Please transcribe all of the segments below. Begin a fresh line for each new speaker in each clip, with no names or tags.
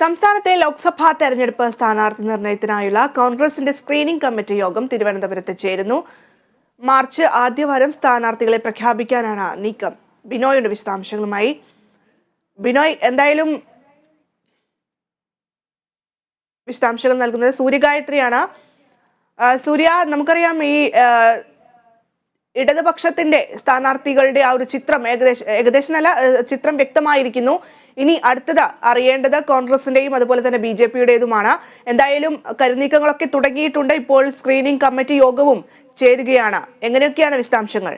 സംസ്ഥാനത്തെ ലോക്സഭാ തെരഞ്ഞെടുപ്പ് സ്ഥാനാർത്ഥി നിർണയത്തിനായുള്ള കോൺഗ്രസിന്റെ സ്ക്രീനിംഗ് കമ്മിറ്റി യോഗം തിരുവനന്തപുരത്ത് ചേരുന്നു. മാർച്ച് ആദ്യവാരം സ്ഥാനാർത്ഥികളെ പ്രഖ്യാപിക്കാനാണ് നീക്കം. ബിനോയുടെ വിശദാംശങ്ങളുമായി. ബിനോയ് എന്തായാലും വിശദാംശങ്ങൾ നൽകുന്നത് സൂര്യഗായത്രിയാണ്. സൂര്യ നമുക്കറിയാം ഈ ഇടതുപക്ഷത്തിന്റെ സ്ഥാനാർത്ഥികളുടെ ആ ഒരു ചിത്രം ഏകദേശം ഏകദേശം നല്ല ചിത്രം വ്യക്തമായിരിക്കുന്നു. ഇനി അടുത്തത് അറിയേണ്ടത് കോൺഗ്രസിന്റെയും അതുപോലെ തന്നെ ബി ജെ പിയുടേതുമാണ്. എന്തായാലും കരുനീക്കങ്ങളൊക്കെ തുടങ്ങിയിട്ടുണ്ട്. ഇപ്പോൾ സ്ക്രീനിംഗ് കമ്മിറ്റി യോഗവും ചേരുകയാണ്. എങ്ങനെയൊക്കെയാണ് വിശദാംശങ്ങൾ?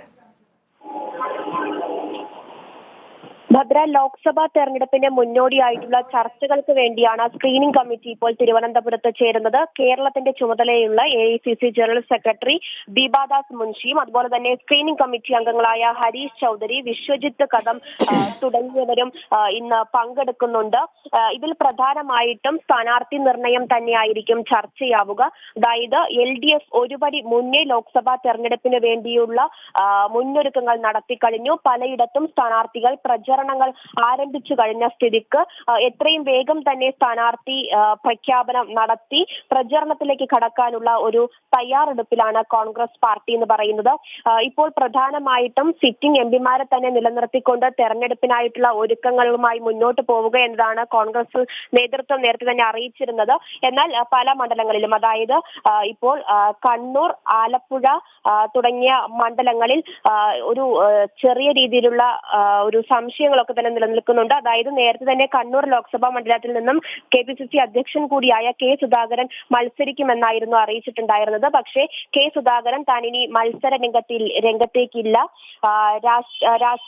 ഭദ്ര ലോക്സഭാ തെരഞ്ഞെടുപ്പിന് മുന്നോടിയായിട്ടുള്ള ചർച്ചകൾക്ക് വേണ്ടിയാണ് സ്ക്രീനിംഗ് കമ്മിറ്റി ഇപ്പോൾ തിരുവനന്തപുരത്ത് ചേരുന്നത്. കേരളത്തിന്റെ ചുമതലയുള്ള എ ജനറൽ സെക്രട്ടറി ദീപാദാസ് മുൻഷിയും അതുപോലെ തന്നെ സ്ക്രീനിംഗ് കമ്മിറ്റി അംഗങ്ങളായ ഹരീഷ് ചൗധരി വിശ്വജിത്ത് കദം തുടങ്ങിയവരും ഇന്ന് പങ്കെടുക്കുന്നുണ്ട്. ഇതിൽ പ്രധാനമായിട്ടും സ്ഥാനാർത്ഥി നിർണയം തന്നെയായിരിക്കും ചർച്ചയാവുക. അതായത് എൽ ഡി എഫ് ഒരുപടി മുന്നേ ലോക്സഭാ തെരഞ്ഞെടുപ്പിന് വേണ്ടിയുള്ള മുന്നൊരുക്കങ്ങൾ നടത്തിക്കഴിഞ്ഞു. പലയിടത്തും സ്ഥാനാർത്ഥികൾ പ്രചരണങ്ങൾ ആരംഭിച്ചു കഴിഞ്ഞ സ്ഥിതിക്ക് എത്രയും വേഗം തന്നെ സ്ഥാനാർത്ഥി പ്രഖ്യാപനം നടത്തി പ്രചരണത്തിലേക്ക് കടക്കാനുള്ള ഒരു തയ്യാറെടുപ്പിലാണ് കോൺഗ്രസ് പാർട്ടി എന്ന് പറയുന്നത്. ഇപ്പോൾ പ്രധാനമായിട്ടും സിറ്റിംഗ് എംപിമാരെ തന്നെ നിലനിർത്തിക്കൊണ്ട് തെരഞ്ഞെടുപ്പിനായിട്ടുള്ള ഒരുക്കങ്ങളുമായി മുന്നോട്ട് പോവുക എന്നതാണ് കോൺഗ്രസ് നേതൃത്വം നേരത്തെ തന്നെ അറിയിച്ചിരുന്നത്. എന്നാൽ പല മണ്ഡലങ്ങളിലും അതായത് ഇപ്പോൾ കണ്ണൂർ ആലപ്പുഴ തുടങ്ങിയ മണ്ഡലങ്ങളിൽ ഒരു ചെറിയ രീതിയിലുള്ള ഒരു ഒരു സംശയങ്ങളൊക്കെ തന്നെ നിലനിൽക്കുന്നുണ്ട്. അതായത് നേരത്തെ തന്നെ കണ്ണൂർ ലോക്സഭാ മണ്ഡലത്തിൽ നിന്നും കെ പി സി സി അധ്യക്ഷൻ കൂടിയായ കെ സുധാകരൻ മത്സരിക്കുമെന്നായിരുന്നു അറിയിച്ചിട്ടുണ്ടായിരുന്നത്. പക്ഷേ കെ സുധാകരൻ താൻ ഇനി മത്സര രംഗത്തിൽ രംഗത്തേക്കില്ല.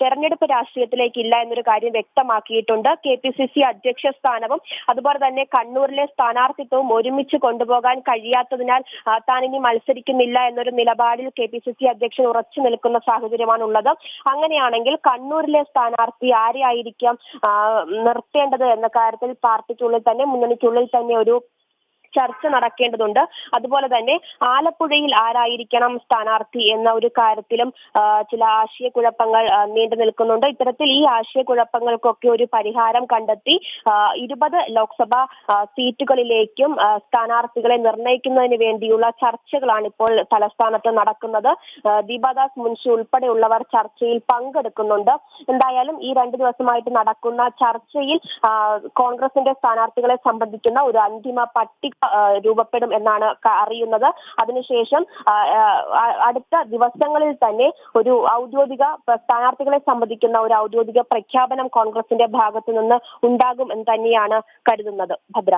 തെരഞ്ഞെടുപ്പ് രാഷ്ട്രീയത്തിലേക്കില്ല എന്നൊരു കാര്യം വ്യക്തമാക്കിയിട്ടുണ്ട്. കെ പി സി സി അധ്യക്ഷ സ്ഥാനവും അതുപോലെ തന്നെ കണ്ണൂരിലെ സ്ഥാനാർത്ഥിത്വവും ഒരുമിച്ച് കൊണ്ടുപോകാൻ കഴിയാത്തതിനാൽ താൻ ഇനി മത്സരിക്കുന്നില്ല എന്നൊരു നിലപാടിൽ കെ പി സി സി അധ്യക്ഷൻ ഉറച്ചു നിൽക്കുന്ന സാഹചര്യമാണുള്ളത്. അങ്ങനെയാണെങ്കിൽ കണ്ണൂരിലെ സ്ഥാനാർത്ഥി ആരെയായിരിക്കാം നിർത്തേണ്ടത് എന്ന കാര്യത്തിൽ പാർട്ടിക്കുള്ളിൽ തന്നെ മുന്നണിക്കുള്ളിൽ തന്നെ ഒരു ചർച്ച നടക്കേണ്ടതുണ്ട്. അതുപോലെ തന്നെ ആലപ്പുഴയിൽ ആരായിരിക്കണം സ്ഥാനാർത്ഥി എന്ന ഒരു കാര്യത്തിലും ചില ആശയക്കുഴപ്പങ്ങൾ നീണ്ടു നിൽക്കുന്നുണ്ട്. ഇത്തരത്തിൽ ഈ ആശയക്കുഴപ്പങ്ങൾക്കൊക്കെ ഒരു പരിഹാരം കണ്ടെത്തി ഇരുപത് ലോക്സഭാ സീറ്റുകളിലേക്കും സ്ഥാനാർത്ഥികളെ നിർണയിക്കുന്നതിന് വേണ്ടിയുള്ള ചർച്ചകളാണ് ഇപ്പോൾ തലസ്ഥാനത്ത് നടക്കുന്നത്. ദീപദാസ് മുൻഷി ഉൾപ്പെടെയുള്ളവർ ചർച്ചയിൽ പങ്കെടുക്കുന്നുണ്ട്. എന്തായാലും ഈ രണ്ടു ദിവസമായിട്ട് നടക്കുന്ന ചർച്ചയിൽ കോൺഗ്രസിന്റെ സ്ഥാനാർത്ഥികളെ സംബന്ധിക്കുന്ന ഒരു അന്തിമ പട്ടിക രൂപപ്പെടും എന്നാണ് അറിയുന്നത്. അതിനുശേഷം അടുത്ത ദിവസങ്ങളിൽ തന്നെ ഒരു ഔദ്യോഗിക സ്ഥാനാർത്ഥികളെ സംബന്ധിക്കുന്ന ഒരു ഔദ്യോഗിക പ്രഖ്യാപനം കോൺഗ്രസിന്റെ ഭാഗത്തു നിന്ന് ഉണ്ടാകും എന്ന് തന്നെയാണ് കരുതുന്നത്. ഭദ്ര.